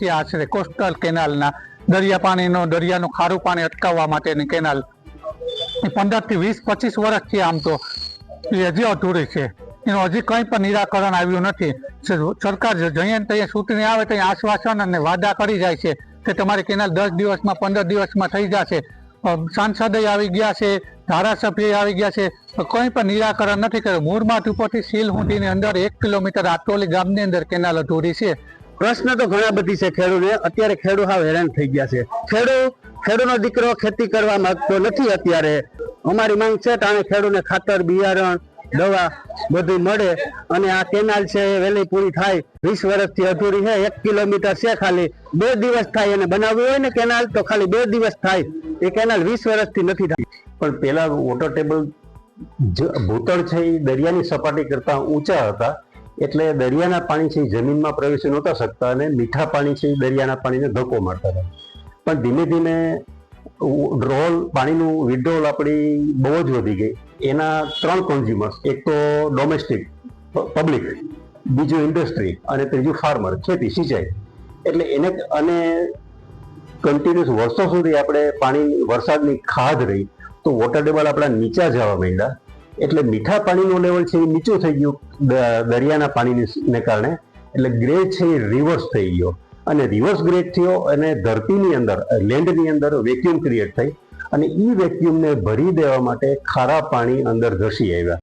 વર્ષથી આશરે કોસ્ટલ કેનાલના દરિયા પાણીનો, દરિયાનું ખારું પાણી અટકાવવા માટેની કેનાલ. પંદરથી વીસ, પચીસ વર્ષથી આમ તો. હજી અધૂરી છે. એનું હજી કંઈ પણ નિરાકરણ આવ્યું નથી. સરકાર જઈએ ત્યાં ચૂંટણી આવે ત્યાં આશ્વાસન અને વાદા કરી જાય છે કે તમારી કેનાલ દસ દિવસમાં, પંદર દિવસમાં થઈ જશે. સાંસદ સાંસદે આવી ગયા છે, ધારાસભ્ય આવી ગયા છે. કોઈ પણ નિરાકરણ નથી કર્યું. મૂળમાં ઉપરથી સીલ હુંડીની અંદર એક કિલોમીટર આટોલી ગામની અંદર કેનાલ અધૂરી છે. પ્રશ્ન તો ઘણા બધી છે ખેડૂતને અત્યારે ખેડૂત હાવ હેરાન થઈ ગયા છે. ખેડૂત ખેડૂનો દીકરો ખેતી કરવા માંગતો નથી અત્યારે. અમારી માંગ છે ટાણે ખેડૂને ખાતર, બિયારણ, દવા બધું મળે અને આ કેનાલ છે એ વહેલી પૂરી થાય. વીસ વર્ષથી અધૂરી છે, એક કિલોમીટર છે ખાલી. બે દિવસ થાય અને બનાવવી હોય ને કેનાલ તો ખાલી બે દિવસ થાય. એ કેનાલ વીસ વર્ષથી નથી થઈ પણ પેલા વોટર ટેબલ ભૂતળ છે એ દરિયાની સપાટી કરતા ઊંચા હતા. એટલે દરિયાના પાણી છે જમીનમાં પ્રવેશી નહોતા શકતા અને મીઠા પાણી છે દરિયાના પાણીને ધક્કો મારતા હતા. પણ ધીમે ધીમે ડ્રોલ પાણીનું વિડ્રોલ આપણી બહુ જ વધી ગઈ. એના ત્રણ કન્ઝ્યુમર્સ એક તો ડોમેસ્ટિક પબ્લિક બીજું ઇન્ડસ્ટ્રી અને ત્રીજું ફાર્મર ખેતી, સિંચાઈ. એટલે એને અને કન્ટિન્યુઅસ વર્ષો સુધી આપણે પાણી, વરસાદની ખાધ રહી. તો વોટર ટેબલ આપણા નીચા જવા માંડ્યા. એટલે મીઠા પાણીનું લેવલ છે એ નીચું થઈ ગયું દરિયાના પાણીને કારણે. એટલે ગ્રેડ છે એ રિવર્સ થઈ ગયો. અને રિવર્સ ગ્રેડ થયો અને ધરતીની અંદર લેન્ડની અંદર વેક્યુમ ક્રિએટ થઈ. અને એ વેક્યુમને ભરી દેવા માટે ખારા પાણી અંદર ધસી આવ્યા.